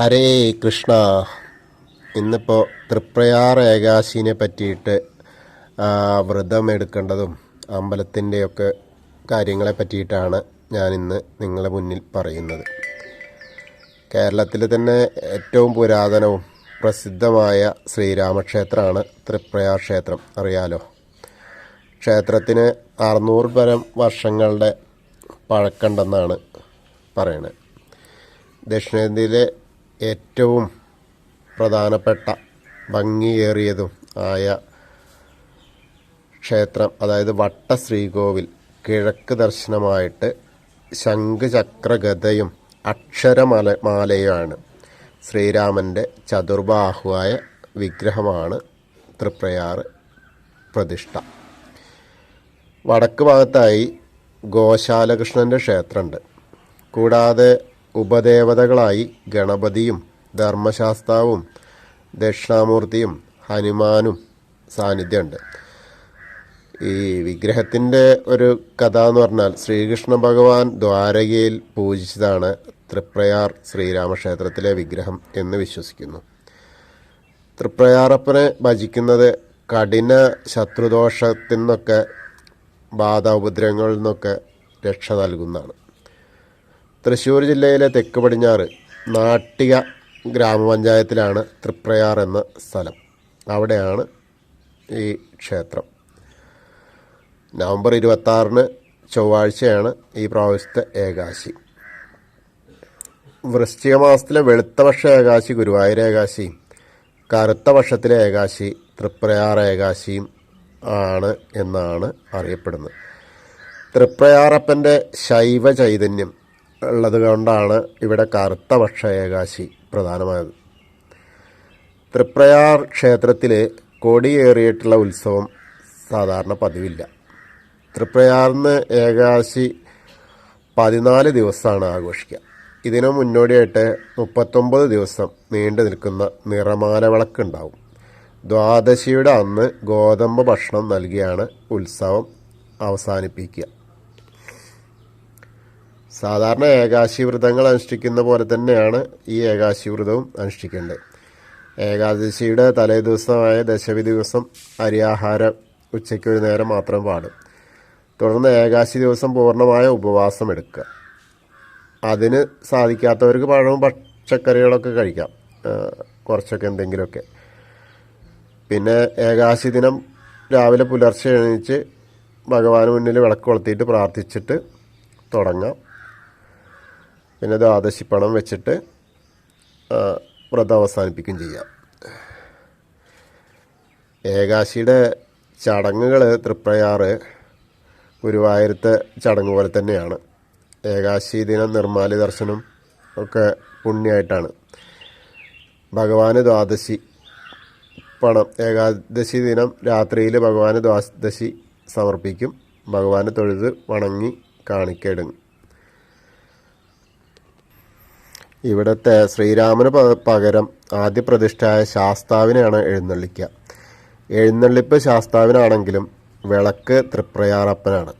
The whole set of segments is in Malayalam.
ഹരേ കൃഷ്ണ. ഇന്നിപ്പോൾ തൃപ്രയാർ ഏകാശിനെ പറ്റിയിട്ട് വ്രതം എടുക്കേണ്ടതും അമ്പലത്തിന്റെയൊക്കെ കാര്യങ്ങളെ പറ്റിയിട്ടാണ് ഞാൻ ഇന്ന് നിങ്ങളുടെ മുന്നിൽ പറയുന്നത്. കേരളത്തിൽ തന്നെ ഏറ്റവും പുരാതനവും പ്രസിദ്ധമായ ശ്രീരാമക്ഷേത്രമാണ് തൃപ്രയാർ ക്ഷേത്രം. അറിയാലോ? ക്ഷേത്രത്തിന് അറുന്നൂറ് പരം വർഷങ്ങളുടെ പഴക്കമുണ്ടെന്നാണ് പറയണത്. ദക്ഷിണേന്ത്യയിലെ ഏറ്റവും പ്രധാനപ്പെട്ട ഭംഗിയേറിയതും ആയ ക്ഷേത്രം അതായത് വട്ട ശ്രീകോവിൽ കിഴക്ക് ദർശനമായിട്ട് ശംഖുചക്രഗതയും അക്ഷരമല മാലയുമാണ്. ശ്രീരാമന്റെ ചതുർബാഹുവായ വിഗ്രഹമാണ് തൃപ്രയാർ പ്രതിഷ്ഠ. വടക്ക് ഭാഗത്തായി ഗോശാലകൃഷ്ണന്റെ ക്ഷേത്രമുണ്ട്. കൂടാതെ ഉപദേവതകളായി ഗണപതിയും ധർമ്മശാസ്താവും ദക്ഷിണാമൂർത്തിയും ഹനുമാനും സാന്നിധ്യമുണ്ട്. ഈ വിഗ്രഹത്തിന്റെ ഒരു കഥ എന്ന് പറഞ്ഞാൽ ശ്രീകൃഷ്ണ ഭഗവാൻ ദ്വാരകയിൽ പൂജിച്ചതാണ് തൃപ്രയാർ ശ്രീരാമക്ഷേത്രത്തിലെ വിഗ്രഹം എന്ന് വിശ്വസിക്കുന്നു. തൃപ്രയാറപ്പനെ ഭജിക്കുന്നത് കഠിന ശത്രുദോഷത്തിൽ നിന്നൊക്കെ ബാധ ഉപദ്രവങ്ങളിൽ നിന്നൊക്കെ രക്ഷ നൽകുന്നതാണ്. തൃശ്ശൂർ ജില്ലയിലെ തെക്ക് പടിഞ്ഞാറ് നാട്ടിക ഗ്രാമപഞ്ചായത്തിലാണ് തൃപ്രയാർ എന്ന സ്ഥലം. അവിടെയാണ് ഈ ക്ഷേത്രം. നവംബർ ഇരുപത്താറിന് ചൊവ്വാഴ്ചയാണ് ഈ പ്രാവശ്യത്തെ ഏകാശി. വൃശ്ചിക മാസത്തിലെ വെളുത്ത വർഷ ഏകാശി ഗുരുവായൂർ ഏകാശിയും കറുത്ത വർഷത്തിലെ ഏകാശി തൃപ്രയാർ ഏകാശിയും ആണ് എന്നാണ് അറിയപ്പെടുന്നത്. തൃപ്രയാറപ്പന്റെ ശൈവ ചൈതന്യം ഉള്ളത് കൊണ്ടാണ് ഇവിടെ കറുത്ത പക്ഷ ഏകാശി പ്രധാനമായത്. തൃപ്രയാർ ക്ഷേത്രത്തിൽ കൊടിയേറിയിട്ടുള്ള ഉത്സവം സാധാരണ പതിവില്ല. തൃപ്രയാറിന്ന് ഏകാശി പതിനാല് ദിവസമാണ് ആഘോഷിക്കുക. ഇതിനു മുന്നോടിയായിട്ട് മുപ്പത്തൊമ്പത് ദിവസം നീണ്ടു നിൽക്കുന്ന നിറമാല വിളക്കുണ്ടാവും. ദ്വാദശിയുടെ അന്ന് ഗോതമ്പ് ഭക്ഷണം നൽകിയാണ് ഉത്സവം അവസാനിപ്പിക്കുക. സാധാരണ ഏകാശി വ്രതങ്ങൾ അനുഷ്ഠിക്കുന്ന പോലെ തന്നെയാണ് ഈ ഏകാശി വ്രതവും അനുഷ്ഠിക്കേണ്ടത്. ഏകാദശിയുടെ തലേ ദിവസമായ ദശമി ദിവസം അരിയാഹാരം ഉച്ചയ്ക്ക് ഒരു നേരം മാത്രം പാടും. തുടർന്ന് ഏകാശി ദിവസം പൂർണമായ ഉപവാസം എടുക്കുക. അതിന് സാധിക്കാത്തവർക്ക് പഴവും പച്ചക്കറികളൊക്കെ കഴിക്കാം കുറച്ചൊക്കെ എന്തെങ്കിലുമൊക്കെ. പിന്നെ ഏകാശി ദിനം രാവിലെ പുലർച്ചെ എണീച്ച് ഭഗവാന് മുന്നിൽ വിളക്ക് കൊളുത്തിയിട്ട് പ്രാർത്ഥിച്ചിട്ട് തുടങ്ങാം. പിന്നെ ദ്വാദശി പണം വെച്ചിട്ട് വ്രതം അവസാനിപ്പിക്കുകയും ചെയ്യാം. ഏകാശിയുടെ ചടങ്ങുകൾ തൃപ്രയാറ് ഗുരുവായൂരത്തെ ചടങ്ങ് പോലെ തന്നെയാണ്. ഏകാശി ദിനം നിർമ്മാല്യ ദർശനം ഒക്കെ പുണ്യമായിട്ടാണ് ഭഗവാന് ദ്വാദശി പണം ഏകാദശി ദിനം രാത്രിയിൽ ഭഗവാന് ദ്വാദശി സമർപ്പിക്കും. ഭഗവാന് തൊഴുത് വണങ്ങി കാണിക്കയിടും ഇവിടുത്തെ ശ്രീരാമന് പകരം ആദ്യ പ്രതിഷ്ഠയായ ശാസ്താവിനെയാണ് എഴുന്നള്ളിക്കുക എഴുന്നള്ളിപ്പ് ശാസ്താവിനാണെങ്കിലും വിളക്ക് തൃപ്രയാറപ്പനാണ്.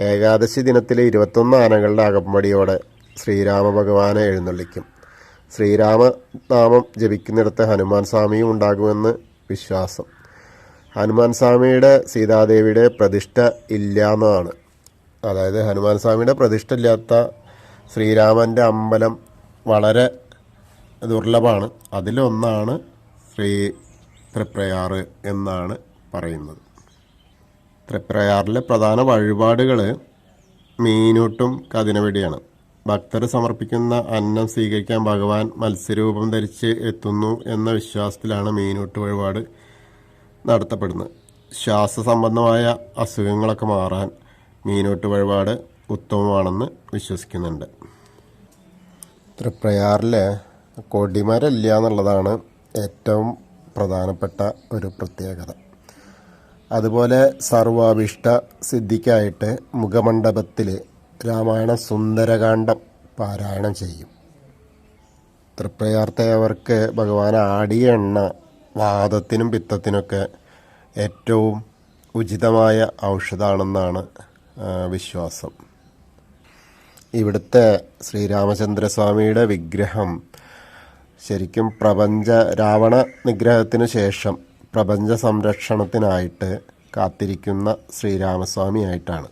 ഏകാദശി ദിനത്തിലെ ഇരുപത്തൊന്ന് ആനകളുടെ അകമ്പടിയോടെ ശ്രീരാമ ഭഗവാനെ എഴുന്നള്ളിക്കും. ശ്രീരാമ നാമം ജപിക്കുന്നിടത്ത് ഹനുമാൻ സ്വാമിയും ഉണ്ടാകുമെന്ന് വിശ്വാസം. ഹനുമാൻ സ്വാമിയുടെ സീതാദേവിയുടെ പ്രതിഷ്ഠ ഇല്ല എന്നതാണ് അതായത് ഹനുമാൻ സ്വാമിയുടെ പ്രതിഷ്ഠ ഇല്ലാത്ത ശ്രീരാമന്റെ അമ്പലം വളരെ ദുർലഭമാണ്. അതിലൊന്നാണ് ശ്രീ തൃപ്രയാറ് എന്നാണ് പറയുന്നത്. തൃപ്രയാറിലെ പ്രധാന വഴിപാടുകൾ മീനൂട്ടും കതിനവെടിയാണ്. ഭക്തർ സമർപ്പിക്കുന്ന അന്നം സ്വീകരിക്കാൻ ഭഗവാൻ മത്സ്യരൂപം ധരിച്ച് എത്തുന്നു എന്ന വിശ്വാസത്തിലാണ് മീനൂട്ട് വഴിപാട് നടത്തപ്പെടുന്നത്. ശ്വാസ സംബന്ധമായ അസുഖങ്ങളൊക്കെ മാറാൻ മീനൂട്ട് വഴിപാട് ഉത്തമമാണെന്ന് വിശ്വസിക്കുന്നുണ്ട്. തൃപ്രയാറിൽ കൊടിമരമില്ല എന്നുള്ളതാണ് ഏറ്റവും പ്രധാനപ്പെട്ട ഒരു പ്രത്യേകത. അതുപോലെ സർവാഭിഷ്ട സിദ്ധിക്കായിട്ട് മുഖമണ്ഡപത്തിൽ രാമായണ സുന്ദരകാന്ഡം പാരായണം ചെയ്യും. തൃപ്രയാർത്തവർക്ക് ഭഗവാൻ ആടിയ എണ്ണ വാദത്തിനും പിത്തത്തിനൊക്കെ ഏറ്റവും ഉചിതമായ ഔഷധമാണെന്നാണ് വിശ്വാസം. ഇവിടുത്തെ ശ്രീരാമചന്ദ്രസ്വാമിയുടെ വിഗ്രഹം ശരിക്കും പ്രപഞ്ച രാവണ നിഗ്രഹത്തിന് ശേഷം പ്രപഞ്ച സംരക്ഷണത്തിനായിട്ട് കാത്തിരിക്കുന്ന ശ്രീരാമസ്വാമിയായിട്ടാണ്.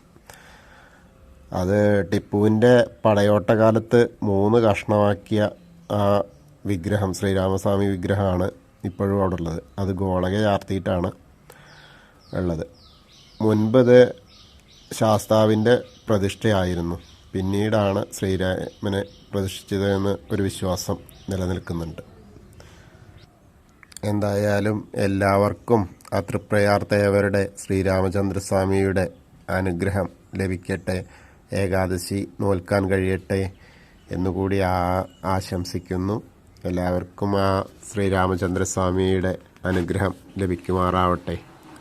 അത് ടിപ്പുവിന്റെ പടയോട്ട കാലത്ത് മൂന്ന് കഷ്ണമാക്കിയ ആ വിഗ്രഹം ശ്രീരാമസ്വാമി വിഗ്രഹമാണ് ഇപ്പോഴും അവിടെ ഉള്ളത് അത് ഗോളക ചാർത്തിയിട്ടാണ് ഉള്ളത്. മുൻപ് ഇത് ശാസ്താവിന്റെ പ്രതിഷ്ഠയായിരുന്നു. പിന്നീടാണ് ശ്രീരാമനെ പ്രതിഷ്ഠിച്ചതെന്ന് ഒരു വിശ്വാസം നിലനിൽക്കുന്നുണ്ട്. എന്തായാലും എല്ലാവർക്കും ആ തൃപ്രയാർത്തയവരുടെ ശ്രീരാമചന്ദ്രസ്വാമിയുടെ അനുഗ്രഹം ലഭിക്കട്ടെ ഏകാദശി നോൽക്കാൻ കഴിയട്ടെ എന്നുകൂടി ആ ആശംസിക്കുന്നു. എല്ലാവർക്കും ആ ശ്രീരാമചന്ദ്രസ്വാമിയുടെ അനുഗ്രഹം ലഭിക്കുമാറാവട്ടെ.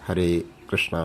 ഹരേ കൃഷ്ണ.